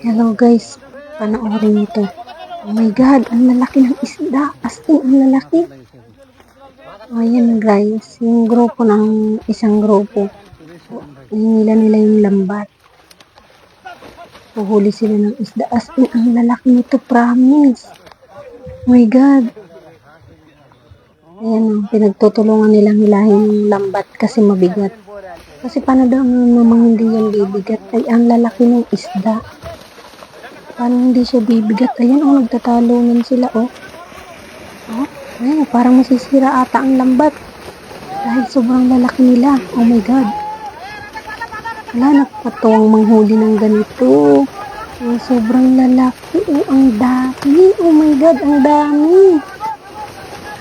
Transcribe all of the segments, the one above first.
Hello guys, panoorin nito. Oh my god, ang lalaki ng isda. As in, ang lalaki. O yan guys, yung grupo ng isang grupo. Hinila nila yung lambat. Puhuli sila ng isda. As in, ang lalaki nito, promise. Oh my god. Ayan o, pinagtutulungan nilang hilahin yung lambat kasi mabigat. Kasi paano daw namang hindi yan bibigat? Ay, ang lalaki ng isda. Paano hindi siya bibigat? Ayan, oh, nagtatalunan sila, oh. Oh, ayun, parang masisira ata ang lambat. Dahil sobrang lalaki nila. Oh my God. Wala, nakakatuwang manghuli ng ganito. Oh, sobrang lalaki. Oh, ang dami. Oh my God, ang dami.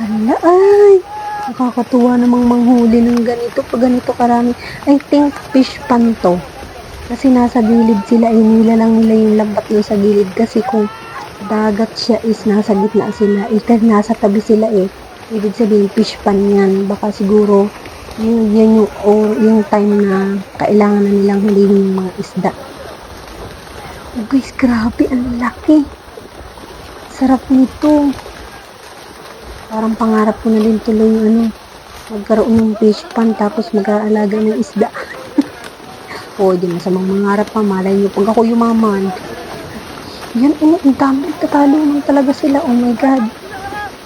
Hala, ay. Nakakatuwa namang manghuli ng ganito. Pag ganito karami. I think fish pan to. Kasi nasa gilid sila, eh, nila lang nila yung lambat yung sa gilid. Kasi kung dagat siya is nasa gitna sila, eh, kasi nasa tabi sila eh. Ibig sabihin, fish pan yan. Baka siguro, yun, yun yung, or, yung time na kailangan na nilang hulihin yung mga isda. Oh guys, grabe, ang laki. Sarap nito. Parang pangarap ko na din tuloy yung ano, magkaroon ng fish pan tapos mag-aalaga ng isda. O, di masamang mangarap pa. Malay niyo, pag ako yumaman. Yan, oh, ang dami. Tatalo naman talaga sila. Oh my God.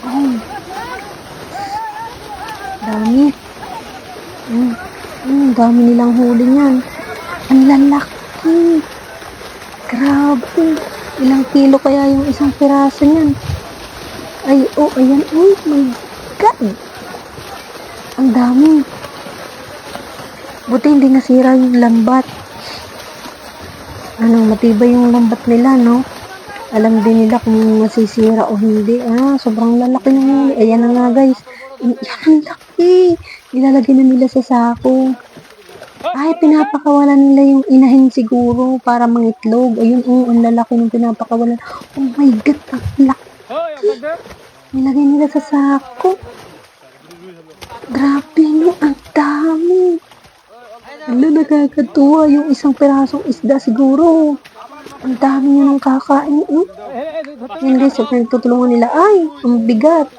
Oh. Dami. Mm. Mm, dami nilang huli niyan. Ang lalaki. Grabe. Ilang kilo kaya yung isang piraso niyan? Ay, oh, ayan. Oh my God. Ang dami. Buti hindi nasira yung lambat. Ano, matibay yung lambat nila, no? Alam din nila kung masisira o hindi. Ah, sobrang lalaki ng huli. Ayan na nga, guys. Yan, ang laki. Ilalagay na nila sa sako. Ay, pinapakawalan nila yung inahin siguro para mangitlog. Ayun, oh, ang lalaki ng pinapakawalan. Oh my God, ang laki. Nilagay nila sa sako. Grabe, no? Ang dami. Ano, nakakatuwa yung isang pirasong isda siguro. Ang dami nyo nang kakain. Eh. Guys, so, pinagtutulungan nila. Ay, ang bigat.